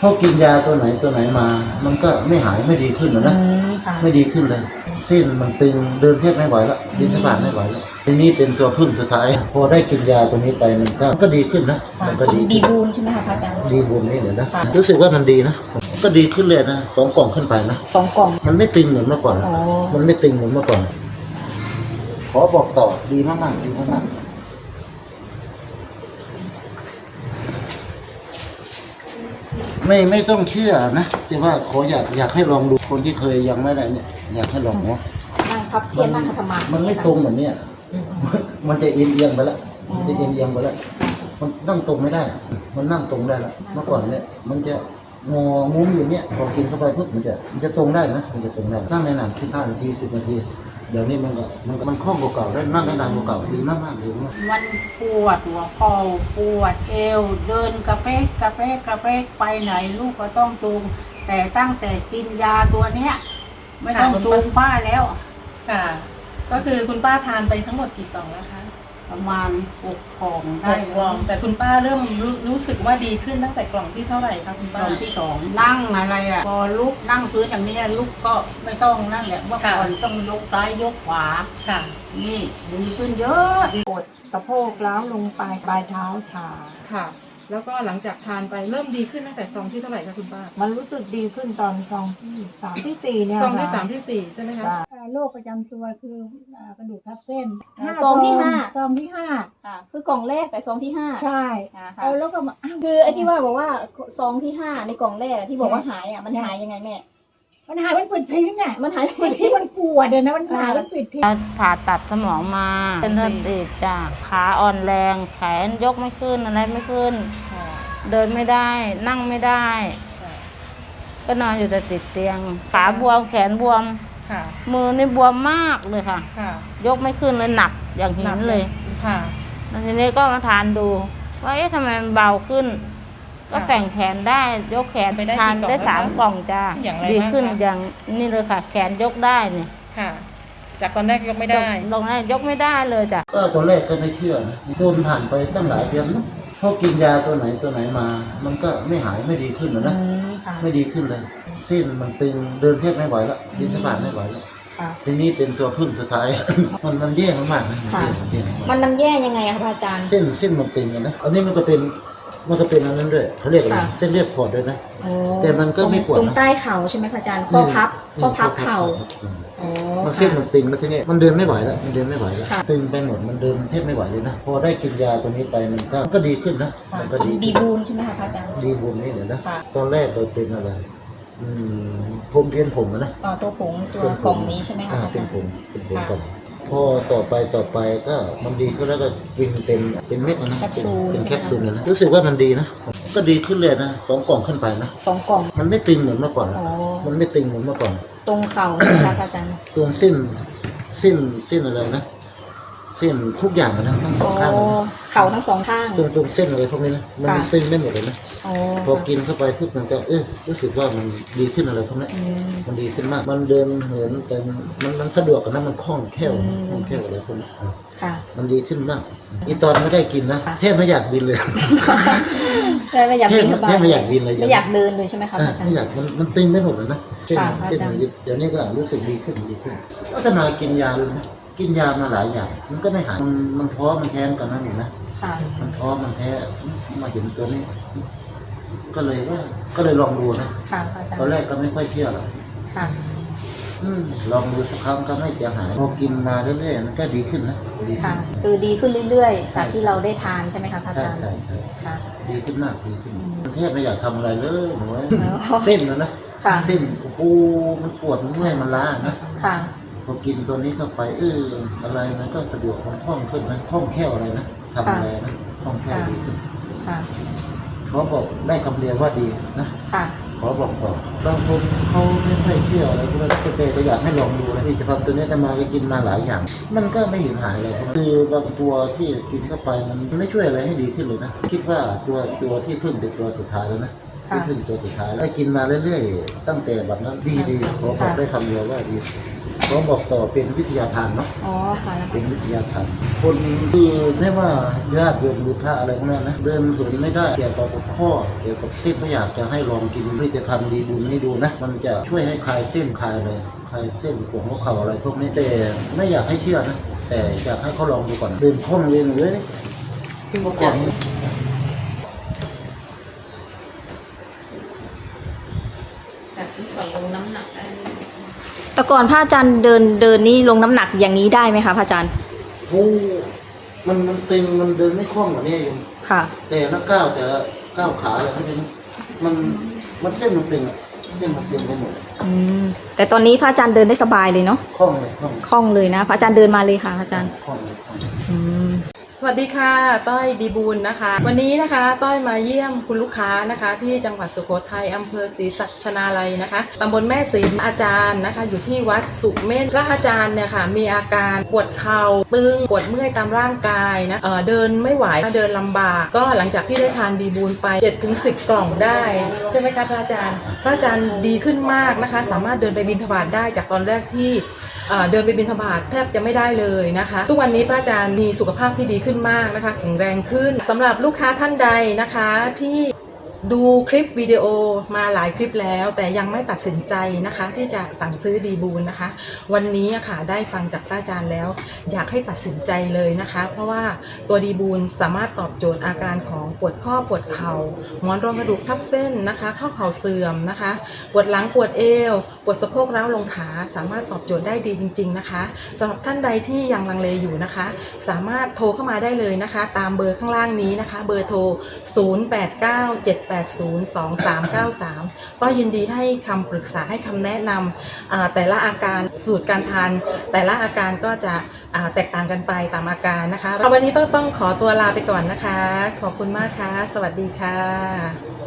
พอกินยาตัวไหนตัวไหนมา มันก็ไม่หายไม่ดีขึ้นนะนะอืมค่ะไม่ดีขึ้นเลยเส้นมันตึงเดินแทบไม่ไหวแล้วบินทบาทไม่ไหวแล้วทีนี้เป็นตัวพึ่งสุดท้าย พอได้กินยาตัวนี้ไปมันก็มันก็ดีขึ้นนะค่ะมันก็ดีดีบูนใช่ไหมคะพระอาจารย์ ดีบุญนี่เดี๋ยวนะค่ะ รู้สึกว่ามันดีนะก็ดีขึ้นเลยนะสองกล่องขึ้นไปนะ สองกล่อง มันไม่ตึงเหมือนเมื่อก่อนแล้วอ๋อ มันไม่ตึงเหมือนเมื่อก่อน ขอบอกต่อดีมากๆดีมากๆ ไม่ไม่ต้องเชื่อนะแต่ว่าขออยากอยากให้ลองดูคนที่เคยยังไม่ได้เนี่ยอยากให้ลองเนาะนั่งพับเพียบนั่งขัดสมาธิมันไม่ตรงเหมือนเนี่ยอืมมันจะเอียงเอียงไปแล้วอ๋อมันจะเอียงเอียงไปแล้วมันนั่งตรงไม่ได้ มันนั่งตรงได้ละเมื่อก่อนเนี่ยมันจะงองุ้มอยู่เนี่ยพอกินเข้าไปปุ๊บมันจะมันจะตรงได้นะมันจะตรงได้นั่งในนานที่ห้านาทีสิบนาที เดี๋ยวนี้มันก็มันก็มันคล่องกว่าเก่าได้นั่งได้นานกว่าเก่าดีมากๆดีมากมันปวดหัวเข่าปวดเอว เดินกระเพกกระเพกกระเพกไปไหนลูกก็ต้องจูงแต่ตั้งแต่กินยาตัวเนี้ยไม่ต้องจูงป้าแล้ว ค่ะ ก็คือคุณป้าทานไปทั้งหมดกี่กล่องแล้วคะ ประมาณหกของหได้กกล่อง แต่คุณป้าเริ่มรู้รู้สึกว่าดีขึ้นตั้งแต่กล่องที่เท่าไหร่คะคุณตป้าอนที่สองนั่งอะไรอะพอลุกนั่งพื้นอย่างนี้ลุกก็ไม่ต้องนั่นแหละเมื่อก่อนต้องยกซ้ายยกขวา ค่ะ นี่ดีขึ้นเยอะปวดสะโพกล้าวลงไปปลายเท้าชา ค่ะ แล้วก็หลังจากทานไปเริ่มดีขึ้นตั้งแต่ซองที่เท่าไหร่คะคุณป้ามันรู้สึกดีขึ้นตอนซองที่สามที่สี่เนี่ยซองที่ค่ะ สามที่สี่ใช่ไหมคะอ่า โรคประจำตัวคืออ่ากระดูกทับเส้นอ่าห้าซองที่ห้า ซองที่ห้าค่ะคือกล่องแรกแต่ซองที่ห้าใช่อ่าค่ะเอาแล้วก็มาอ้าว คือไอ้ที่ว่าบอกว่าซองที่ห้าในกล่องแรกที่บอกว่าหายอะมันหายยังไงแม่ มันหายมันปิดทิ้งอะมันหายมัไม่นที่ที่มันปวดเลยนะมันหายอ่ามัมันปิดทิ้งผ่าตัดสมองมาเป็นเลือดตีบจ้ะขาอ่อนแรง แขนยกไม่ขึ้นอะไรไม่ขึ้น เดินไม่ได้ นั่งไม่ได้ ก็นอนอยู่แต่ติดเตียง ขาบวมแขนบวม ค่ะ มือนี่บวมมากเลยค่ะ ค่ะยกไม่ขึ้นเลยหนักอย่างหินเลยค่ะแล้วทีนี้ก็มาทานดู ว่าเอ๊ะทำไมมันเบาขึ้น ก็ค่ะแฝงแขนได้ยกแขนไปได้ทานกี่กล่องได้แล้วสามคะกล่องจ้าอย่างไรดีบ้างขึ้นคะ อย่างนี่เลยค่ะ แขนยกได้เนี่ยค่ะ จากตอนแรกยกไม่ได้ ลงได้ยกไม่ได้เลยจ้ะ ก็ตอนแรกก็ไม่เชื่อนะโดนผ่านไปตั้งหลายเดือนนะพอกินยาตัวไหนตัวไหนมา มันก็ไม่หายไม่ดีขึ้นนะนะอืมค่ะไม่ดีขึ้นเลยเส้นมันตึงเดินแทบไม่ไหวแล้วบินทบาทไม่ไหวแล้วค่ะ ทีนี้เป็นตัวพึ่งสุดท้าย มันมันแย่มากๆนะมันค่ะแย่มันแย่มากมันมันแย่ยังไงอะคะพระอาจารย์ๆเส้นเส้นมันตึงกันนะ อันนี้มันก็เป็นมันก็เป็นอันนั้นด้วยเขาเรียกอะไรค่ะ เส้นเลือดขอดด้วยนะ โอ้แต่มันก็ไม่ปวดนะ ตรงใต้เข่าใช่ไหมพระอาจารย์ข้อพับข้อพับเข่าอืมโอ้มันเส้นมันตึงแล้วทีนี้มันเดินไม่ไหวแล้วมันเดินไม่ไหวแล้วค่ะ ตึงไปหมดมันเดินแทบไม่ไหวเลยนะพอได้กินยาตัวนี้ไปมันก็มันก็ดีขึ้นนะค่ะมันก็ดีดีบูนใช่ไหมคะพระอาจารย์ ดีบุญนี่เดี๋ยวนะค่ะ ตอนแรกเราเป็นอะไร อืมผมเพี้ยนผมอะนะต่อตัวผงตัวเป็นผมกล่องนี้ใช่ไหมคะอ่าพระอาเป็จานรย์ผมเป็นผมค่ะก่อนพอต่อไปต่อไปก็มันดีขึ้นแล้วก็กินเป็นเป็นเม็ดนะนะแคปซูล เป็นแคปซูลเลยนะรู้สึกว่ามันดีนะก็ดีขึ้นเลยนะสองกล่องขึ้นไปนะสองกล่อง มันไม่ตึงเหมือนเมื่อก่อนแล้วอ๋อ มันไม่ตึงเหมือนเมื่อก่อน ตรงเข่าใช่ไหมคะพระอาจารย์ ตรงเส้นเส้นเส้นอะไรนะ เส้นทุกอย่างอะนะทั้งสโอ้องข้างเลยนะเข่าทั้งสองข้าง ตรงตรงเส้นอะไรพวกนี้นะมันค่ะตึงไม่หมดเลยนะโอ้พอกินเข้าไปปุ๊บมันก็เออรู้สึกว่ามันดีขึ้นอะไรพวกนี้อืม มันดีขึ้นมาก มันเดินเหินไปมันมันสะดวกกันนะมันคล่องแคล่วอืม คล่องแคล่วอะไรพวกนี้อะค่ะ มันดีขึ้นมากอีตอนไม่ได้กินนะแทบไม่อยากบินเลยแต่ไม่อยากแทบบินทบาทแทบไม่อยากบินเลย ไม่อยากเดินเลยใช่ไหมคะเอพอระอาจารไม่ย์ อยากมันมันตึงไม่หมดเลยนะเส้นค่ะเส้นอาจารย์มันยึดเดี๋ยวนี้ก็รู้สึกดีขึ้นดีขึ้นก็จะมากินยาเลยนะ กินยามาหลายอย่างมันก็ไม่หายมันมันท้อมันแท้กันนั่นเองนะค่ะมันท้อมันแท้มาเห็นตัวนี้ ก็เลยว่า ก็เลยลองดูนะค่ะพระอาจารตอนย์แรกก็ไม่ค่อยเชื่อหรอกค่ะอืมลองดูสักครั้งก็ไม่เสียหายพอกินมาเรื่อยๆมันก็ดีขึ้นนะดีขึ้ค่ะนคือดีขึ้นเรื่อยๆจากที่เราได้ทานใช่ไหมคะพระอาใช่จารย์ใช่ใช่ค่ะดีขึ้นมากดีขึ้นมันแทบไม่อยากทำอะไรเลยหนูเอ้ยอ๋อเส้นนะนะค่ะเส้นโอ้โหมันปวดมันเมื่อยมันล้านะค่ะพ อกินตัวนี้เข้าไปเอออะไรมันก็สะดวกมันคล่องขึ้นนะคล่องแคล่วอะไรนะทำอะไรนะคล่องแคล่วค่ะดีขึ้นค่ะเขาบอกได้คำเรียกว่าดีนะค่ะขอบอกต่อบางคนเขาไม่ค่อยเชื่ออะไรพวกนั้นเกษตรก็อยากให้ลองดูนะผลิตภัณฑ์ตัวนี้จะมาก็กินมาหลายอย่าง มันก็ไม่เห็นหายเลยคือบางตัวที่กินเข้าไปมันไม่ช่วยอะไรให้ดีขึ้นเลยนะคิดว่าตัวตัวที่พึ่งเป็นตัวสุดท้ายแล้วนะค่ะที่พึ่งตัวสุดท้ายแล้วกินมาเรื่อยๆตั้งแต่แบบนั้นดีดีๆขอบอกได้คำเดียวว่าดี เขาบอกต่อเป็นวิทยาทานเนาะอ๋อค่ะนะคะเป็นวิทยาทานคนคือไม่ว่าญาติโยมหรือพระอะไรพวกนั้นนะเดินเหินไม่ได้เกี่ยวกับข้อเกี่ยวกับเส้นไม่อยากจะให้ลองกินผลิตภัณฑ์ดีบุญนี่ดูนะมันจะช่วยให้คลายเส้นคลายเลยคลายเส้นปวดหัวเข่าอะไรพวกนี้แต่ไม่อยากให้เชื่อนะแต่อยากให้เขาลองดูก่อนเดินคล่องเลยเลยเมื่อก่อน แต่ก่อนพระอาจารย์เดินเดินนี่ลงน้ำหนักอย่างนี้ได้ไหมคะพระอาจารย์โอ้มันมันเต็งมันเดินไม่คล่องกว่านี้โยมค่ะ แต่ละก้าวแต่ละก้าวขาอะไรพวกนี้มันมันเส้นมันตึงอะเส้นมันตึงไปหมดอืมแต่ตอนนี้พระอาจารย์เดินได้สบายเลยเนาะคล่องเลยคล่องคล่องเลยนะ พระอาจารย์เดินมาเลยค่ะพระอาจารย์คล่องเลยคล่องอืม สวัสดีค่ะ ต้อยดีบูลนะคะ วันนี้นะคะ ต้อยมาเยี่ยมคุณลูกค้านะคะ ที่จังหวัดสุโขทัยอำเภอศรีสัชนาลัยนะคะตำบลแม่ศรีอาจารย์นะคะ อยู่ที่วัดสุเมธพระอาจารย์เนี่ยค่ะ มีอาการปวดเข่าตึงปวดเมื่อยตามร่างกายนะเออเดินไม่ไหวเดินลำบาก ก็หลังจากที่ได้ทานดีบูลไป7-10กล่องได้ ใช่ไหมคะพระอาจารย์ พระอาจารย์ดีขึ้นมากนะคะ สามารถเดินไปบินทบาทได้จากตอนแรกที่ เดินไปบินทบาตแทบจะไม่ได้เลยนะคะ ทุกวันนี้พระอาจารย์มีสุขภาพที่ดีขึ้นมากนะคะ แข็งแรงขึ้นสำหรับลูกค้าท่านใดนะคะที่ ดูคลิปวิดีโอมาหลายคลิปแล้ว แต่ยังไม่ตัดสินใจนะคะ ที่จะสั่งซื้อดีบูลนะคะ วันนี้ค่ะได้ฟังจากพระอาจารย์แล้ว อยากให้ตัดสินใจเลยนะคะ เพราะว่าตัวดีบูลสามารถตอบโจทย์อาการของปวดข้อปวดเข่าหมอนรองกระดูกทับเส้นนะคะข้อเข่าเสื่อมนะคะ ปวดหลังปวดเอว ปวดสะโพกร้าวลงขาสามารถตอบโจทย์ได้ดีจริง ๆนะคะสำหรับท่านใดที่ยังลังเลอยู่นะคะ สามารถโทรเข้ามาได้เลยนะคะ ตามเบอร์ข้างล่างนี้นะคะ เบอร์โทร 0897 0897802393 ก็ยินดีให้คำปรึกษาให้คำแนะนำแต่ละอาการสูตรการทาน แต่ละอาการก็จะแตกต่างกันไปตามอาการนะคะวันนี้ต้องต้องขอตัวลาไปก่อนนะคะ ขอบคุณมากค่ะ สวัสดีค่ะ